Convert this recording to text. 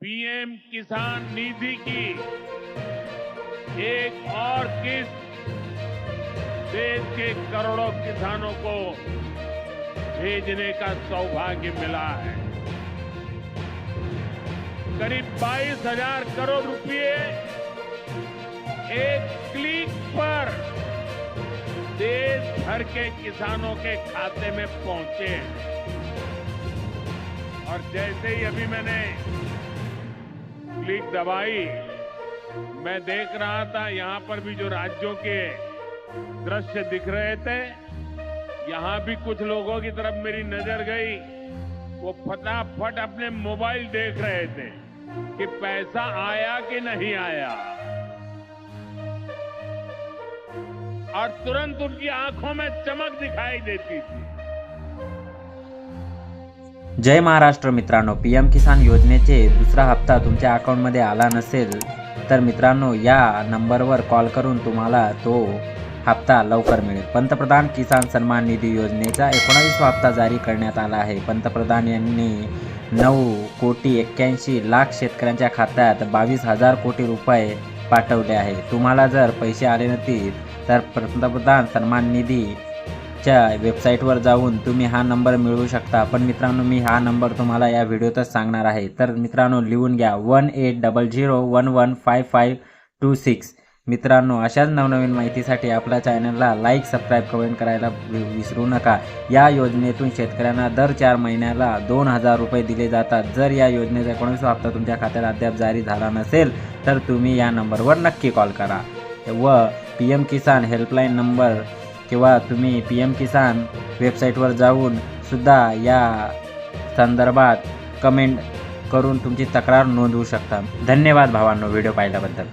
PM किसान निधि की एक और किस्त देश के करोड़ों किसानों को भेजने का सौभाग्य मिला है। करीब बाईस हज़ार करोड़ रुपए एक क्लिक पर देश भर के किसानों के खाते में पहुँचे हैं। और जैसे ही अभी मैंने क्लिक दबाई मैं देख रहा था यहाँ पर भी जो राज्यों के दृश्य दिख रहे थे, यहाँ भी कुछ लोगों की तरफ़ मेरी नज़र गई। वो फटाफट अपने मोबाइल देख रहे थे कि पैसा आया कि नहीं आया। और तुरंत उनकी आँखों में चमक दिखाई देती थी। जय महाराष्ट्र मित्रांनो पी एम किसान योजनेचे दुसरा हप्ता तुमच्या अकाउंटमध्ये आला नसेल तर मित्रांनो या नंबरवर कॉल करून तुम्हाला तो हप्ता लवकर मिळेल. पंतप्रधान किसान सन्मान निधी योजनेचा एकोणावीसवा हप्ता जारी करण्यात आला आहे. पंतप्रधान यांनी नऊ कोटी एक्क्याऐंशी लाख शेतकऱ्यांच्या खात्यात बावीस हजार कोटी रुपये पाठवले आहे. तुम्हाला जर पैसे आले नसतील तर पंतप्रधान सन्मान निधी च्या वेबसाईटवर जाऊन तुम्ही हा नंबर मिळवू शकता. पण मित्रांनो मी हा नंबर तुम्हाला या व्हिडिओतच सांगणार आहे. तर मित्रांनो लिहून घ्या. One eight double zero one one five five two six मित्रांनो अशाच नवनवीन माहितीसाठी आपल्या चॅनलला लाईक सबस्क्राईब कमेंट करायला वि- विसरू नका. या योजनेतून शेतकऱ्यांना दर चार महिन्याला दोन हजार रुपये दिले जातात. जर या योजनेचा एकोणीसवा हप्ता तुमच्या खात्यात अद्याप जारी झाला नसेल तर तुम्ही या नंबरवर नक्की कॉल करा. व P M Kisan helpline number किंवा तुम्ही पी एम किसान वेबसाईटवर जाऊन सुद्धा या संदर्भात कमेंट करून तुमची तक्रार नोंदवू शकता. धन्यवाद भावांनो व्हिडिओ पाहिल्याबद्दल.